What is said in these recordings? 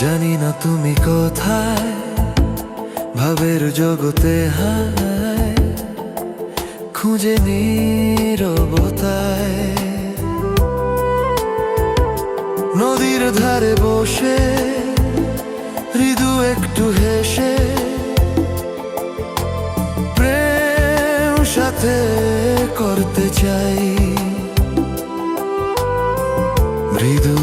জানি না তুমি কোথায়, ভাবের জগতে হায়, খুঁজে নীরবতায়। নদীর ধারে বসে, হৃদু একটু হেসে, প্রেম সাথে করতে চাই। মৃদু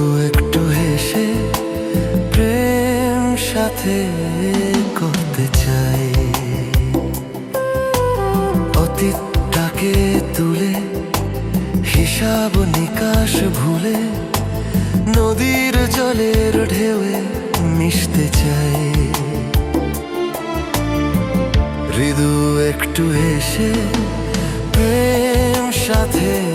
সাথে করতে চাই। অতীতটাকে তুলে, হিসাব নিকাশ ভুলে, নদীর জলের ঢেউয়ে মিশতে চাই। হৃদু একটু এসে প্রেম সাথে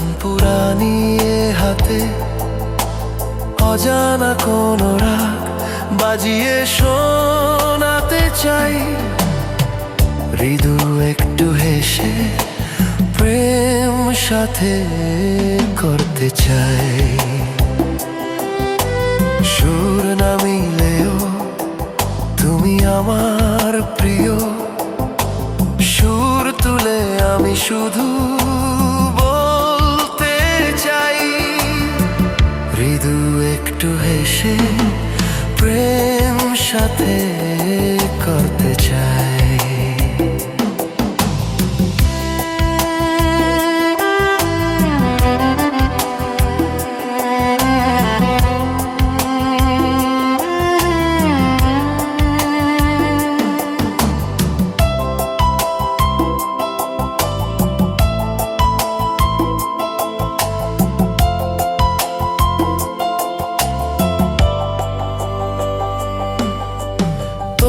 ধান পুরানিয়ে হাতে। অজানা কোন রাগ বাজিয়ে শোনাতে চাই। হৃদু একটু হেসে প্রেম সাথে করতে চাই। সুর না মিলেও তুমি আমার প্রিয়। সুর তুলে আমি শুধু হেসে প্রেম সাথে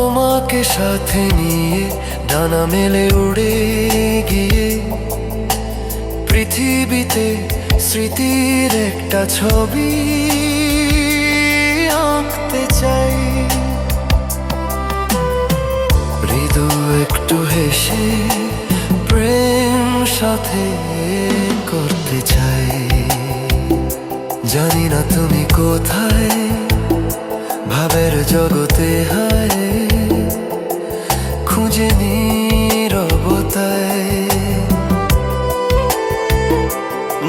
তোমাকে সাথে নিয়ে ডানা মেলে উড়ে গিয়ে পৃথিবীতে স্মৃতির একটা ছবি আঁকতে চাই। হৃদু একটু হেসে প্রেম সাথে করতে চাই। জানি না তুমি কোথায়, ভাবের জগতে হায়। খুঁজে নীরবতায়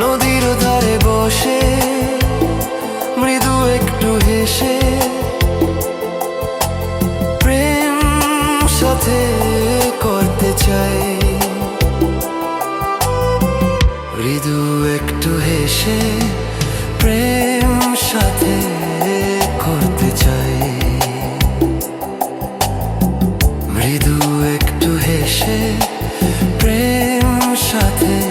নদীর ধারে বসে, মৃদু একটু হেসে। প্রেম সাথে করতে চাই। মৃদু একটু হেসে, প্রেম সাথে করতে চাই। একটু প্রেম সাথে।